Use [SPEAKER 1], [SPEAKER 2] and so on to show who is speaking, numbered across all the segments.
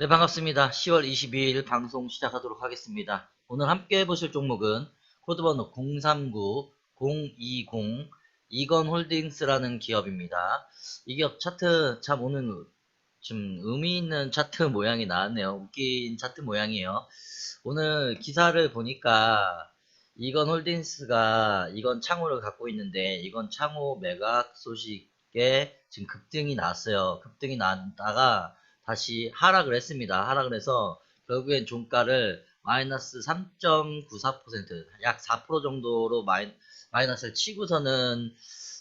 [SPEAKER 1] 네, 반갑습니다. 10월 22일 방송 시작하도록 하겠습니다. 오늘 함께 해보실 종목은 코드번호 039-020 이건 홀딩스라는 기업입니다. 이 기업 차트 참 오늘 좀 의미 있는 차트 모양이 나왔네요. 웃긴 차트 모양이에요. 오늘 기사를 보니까 이건 홀딩스가 이건 창호를 갖고 있는데 이건 창호 매각 소식에 지금 급등이 났어요. 급등이 났다가 다시 하락을 했습니다. 하락을 해서 결국엔 종가를 마이너스 3.94%, 약 4% 정도로 마이, 마이너스를 치고서는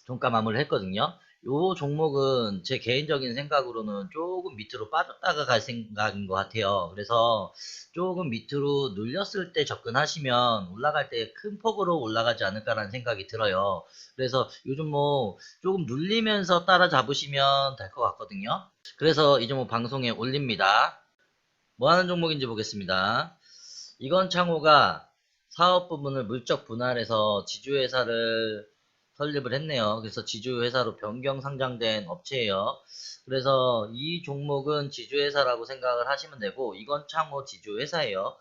[SPEAKER 1] 종가 마무리를 했거든요. 요 종목은 제 개인적인 생각으로는 조금 밑으로 빠졌다가 갈 생각인 것 같아요. 그래서 조금 밑으로 눌렸을 때 접근하시면 올라갈 때 큰 폭으로 올라가지 않을까라는 생각이 들어요. 그래서 요즘 뭐 조금 눌리면서 따라잡으시면 될 것 같거든요. 그래서 이 종목 방송에 올립니다. 뭐 하는 종목인지 보겠습니다. 이건 창호가 사업 부분을 물적 분할해서 지주회사를 설립을 했네요. 그래서 지주회사로 변경 상장된 업체예요. 그래서 이 종목은 지주회사라고 생각을 하시면 되고 이건 창호 지주회사예요.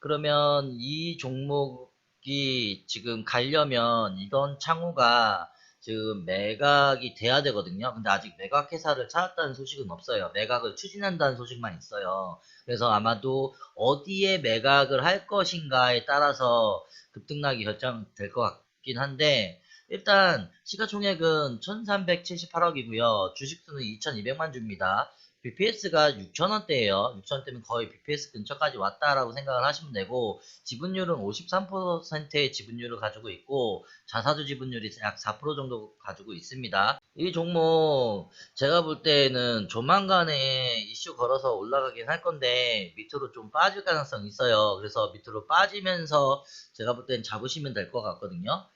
[SPEAKER 1] 그러면 이 종목이 지금 가려면 이건 창호가 지금 매각이 돼야 되거든요. 근데 아직 매각 회사를 찾았다는 소식은 없어요. 매각을 추진한다는 소식만 있어요. 그래서 아마도 어디에 매각을 할 것인가에 따라서 급등락이 결정될 것 같긴 한데 일단 시가총액은 1378억이고요. 주식수는 2200만 주입니다. BPS가 6천원대예요. 6천원대면 거의 BPS 근처까지 왔다라고 생각을 하시면 되고 지분율은 53%의 지분율을 가지고 있고 자사주 지분율이 약 4% 정도 가지고 있습니다. 이 종목 제가 볼 때는 조만간에 이슈 걸어서 올라가긴 할 건데 밑으로 좀 빠질 가능성이 있어요. 그래서 밑으로 빠지면서 제가 볼땐 잡으시면 될 것 같거든요.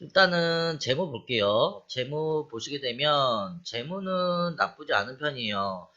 [SPEAKER 1] 일단은 재무 볼게요. 재무 보시게 되면 재무는 나쁘지 않은 편이에요.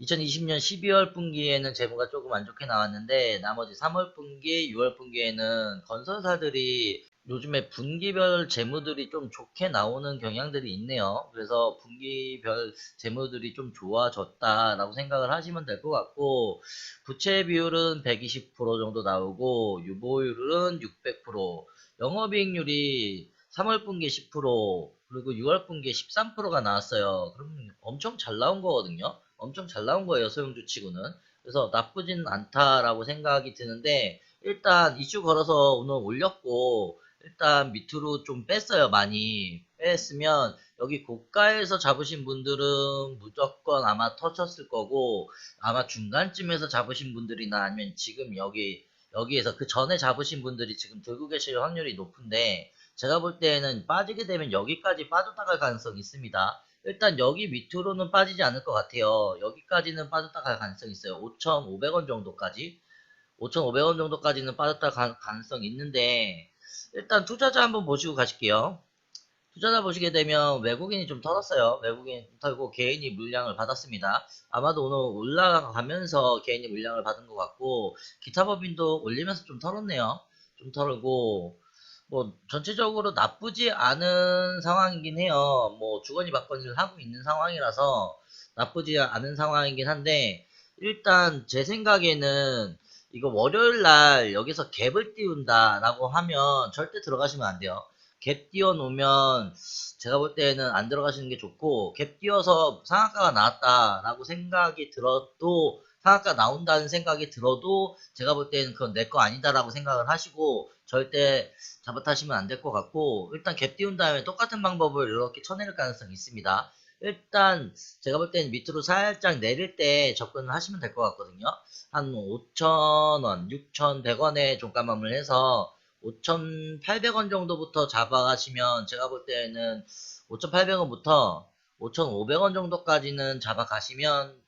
[SPEAKER 1] 2020년 12월 분기에는 재무가 조금 안 좋게 나왔는데 나머지 3월 분기, 6월 분기에는 건설사들이 요즘에 분기별 재무들이 좀 좋게 나오는 경향들이 있네요. 그래서 분기별 재무들이 좀 좋아졌다라고 생각을 하시면 될 것 같고 부채 비율은 120% 정도 나오고 유보율은 600%, 영업이익률이 3월 분기에 10% 그리고 6월 분기에 13%가 나왔어요. 그럼 엄청 잘 나온 거거든요. 엄청 잘 나온 거예요. 소형주 치고는. 그래서 나쁘진 않다라고 생각이 드는데 일단 이슈 걸어서 오늘 올렸고 일단 밑으로 좀 뺐어요. 많이 뺐으면 여기 고가에서 잡으신 분들은 무조건 아마 터쳤을 거고 아마 중간쯤에서 잡으신 분들이나 아니면 지금 여기 여기에서 그 전에 잡으신 분들이 지금 들고 계실 확률이 높은데 제가 볼 때는 빠지게 되면 여기까지 빠졌다 갈 가능성이 있습니다. 일단 여기 밑으로는 빠지지 않을 것 같아요. 여기까지는 빠졌다 갈 가능성이 있어요. 5,500원 정도까지. 5,500원 정도까지는 빠졌다 갈 가능성이 있는데 일단 투자자 한번 보시고 가실게요. 투자자 보시게 되면 외국인이 좀 털었어요. 외국인이 털고 개인이 물량을 받았습니다. 아마도 오늘 올라가면서 개인이 물량을 받은 것 같고 기타 법인도 올리면서 좀 털었네요. 좀 털고 뭐 전체적으로 나쁘지 않은 상황이긴 해요. 뭐 주거니 받거니를 하고 있는 상황이라서 나쁘지 않은 상황이긴 한데 일단 제 생각에는 이거 월요일 날 여기서 갭을 띄운다라고 하면 절대 들어가시면 안 돼요. 갭 띄워 놓으면 제가 볼 때는 안 들어가시는 게 좋고 갭 띄워서 상한가가 나왔다라고 생각이 들어도 상한가 나온다는 생각이 들어도 제가 볼 때는 그건 내 거 아니다라고 생각을 하시고 절대 잘못하시면 안 될 것 같고 일단 갭 띄운 다음에 똑같은 방법을 이렇게 쳐내릴 가능성이 있습니다. 일단 제가 볼 때는 밑으로 살짝 내릴 때 접근을 하시면 될 것 같거든요. 한 5,000원, 6,100원에 종가맘을 해서 5,800원 정도부터 잡아가시면 제가 볼 때는 5,800원부터 5,500원 정도까지는 잡아가시면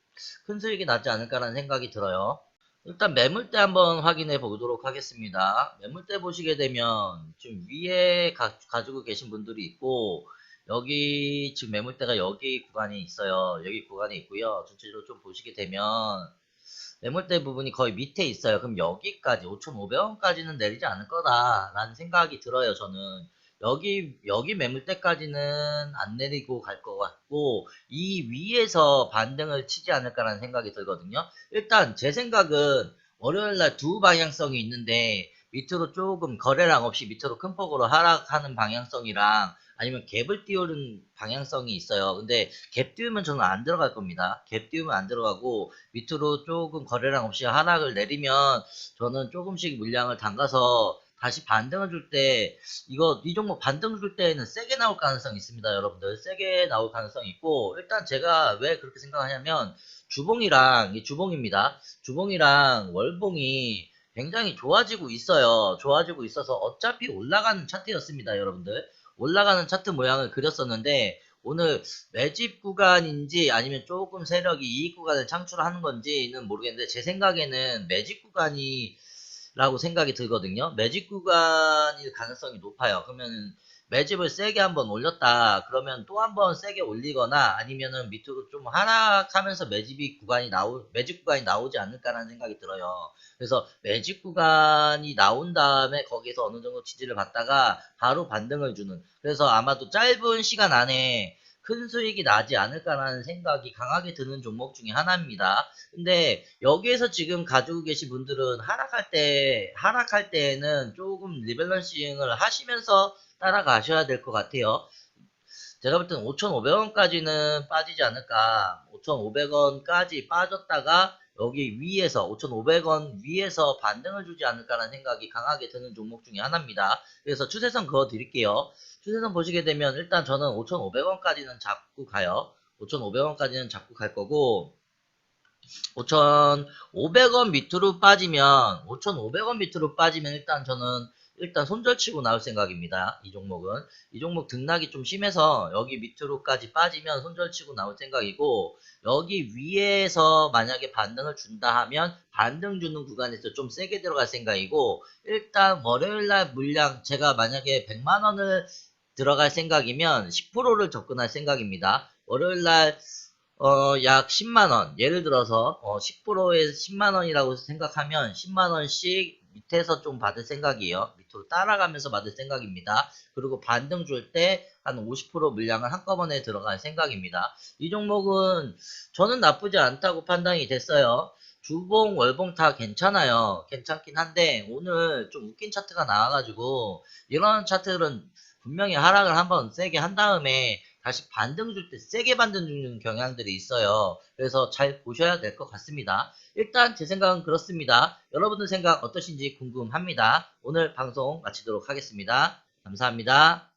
[SPEAKER 1] 큰 수익이 나지 않을까라는 생각이 들어요. 일단 매물대 한번 확인해 보도록 하겠습니다. 매물대 보시게 되면 지금 위에 가, 지고 계신 분들이 있고 여기 지금 매물대가 여기 구간이 있어요. 여기 구간이 있고요. 전체적으로 좀 보시게 되면 매물대 부분이 거의 밑에 있어요. 그럼 여기까지 5,500원까지는 내리지 않을 거다라는 생각이 들어요. 저는 여기 여기 매물대까지는 안 내리고 갈 것 같고 이 위에서 반등을 치지 않을까라는 생각이 들거든요. 일단 제 생각은 월요일 날 두 방향성이 있는데 밑으로 조금 거래량 없이 밑으로 큰 폭으로 하락하는 방향성이랑 아니면 갭을 띄우는 방향성이 있어요. 근데 갭 띄우면 저는 안 들어갈 겁니다. 갭 띄우면 안 들어가고 밑으로 조금 거래량 없이 하락을 내리면 저는 조금씩 물량을 담가서 다시 반등을 줄 때 이거 이 종목 반등 줄 때는 세게 나올 가능성이 있습니다, 여러분들. 세게 나올 가능성이 있고 일단 제가 왜 그렇게 생각하냐면 주봉이랑 이 주봉입니다. 주봉이랑 월봉이 굉장히 좋아지고 있어요. 좋아지고 있어서 어차피 올라가는 차트였습니다, 여러분들. 올라가는 차트 모양을 그렸었는데 오늘 매집 구간인지 아니면 조금 세력이 이익 구간을 창출하는 건지는 모르겠는데 제 생각에는 매집 구간이 라고 생각이 들거든요. 매집 구간일 가능성이 높아요. 그러면 매집을 세게 한번 올렸다. 그러면 또 한번 세게 올리거나 아니면은 밑으로 좀 하락하면서 매집이 구간이 나오 매집 구간이 나오지 않을까라는 생각이 들어요. 그래서 매집 구간이 나온 다음에 거기서 어느 정도 지지를 받다가 바로 반등을 주는. 그래서 아마도 짧은 시간 안에 큰 수익이 나지 않을까라는 생각이 강하게 드는 종목 중에 하나입니다. 근데 여기에서 지금 가지고 계신 분들은 하락할 때 하락할 때에는 조금 리밸런싱을 하시면서 따라가셔야 될 것 같아요. 제가 볼 때는 5,500원까지는 빠지지 않을까. 5,500원까지 빠졌다가 여기 위에서 5,500원 위에서 반등을 주지 않을까라는 생각이 강하게 드는 종목 중에 하나입니다. 그래서 추세선 그어 드릴게요. 추세선 보시게 되면 일단 저는 5,500원까지는 잡고 가요. 5,500원까지는 잡고 갈 거고 5,500원 밑으로 빠지면 5,500원 밑으로 빠지면 일단 저는 일단 손절치고 나올 생각입니다. 이 종목은 이 종목 등락이 좀 심해서 여기 밑으로까지 빠지면 손절치고 나올 생각이고 여기 위에서 만약에 반등을 준다 하면 반등 주는 구간에서 좀 세게 들어갈 생각이고 일단 월요일날 물량 제가 만약에 100만원을 들어갈 생각이면 10%를 접근할 생각입니다. 월요일날 어, 약 10만원. 예를 들어서, 어, 10%에 10만원이라고 생각하면 10만원씩 밑에서 좀 받을 생각이에요. 밑으로 따라가면서 받을 생각입니다. 그리고 반등 줄 때 한 50% 물량을 한꺼번에 들어갈 생각입니다. 이 종목은 저는 나쁘지 않다고 판단이 됐어요. 주봉, 월봉 다 괜찮아요. 괜찮긴 한데 오늘 좀 웃긴 차트가 나와가지고 이런 차트들은 분명히 하락을 한번 세게 한 다음에 다시 반등 줄 때 세게 반등 주는 경향들이 있어요. 그래서 잘 보셔야 될 것 같습니다. 일단 제 생각은 그렇습니다. 여러분들 생각 어떠신지 궁금합니다. 오늘 방송 마치도록 하겠습니다. 감사합니다.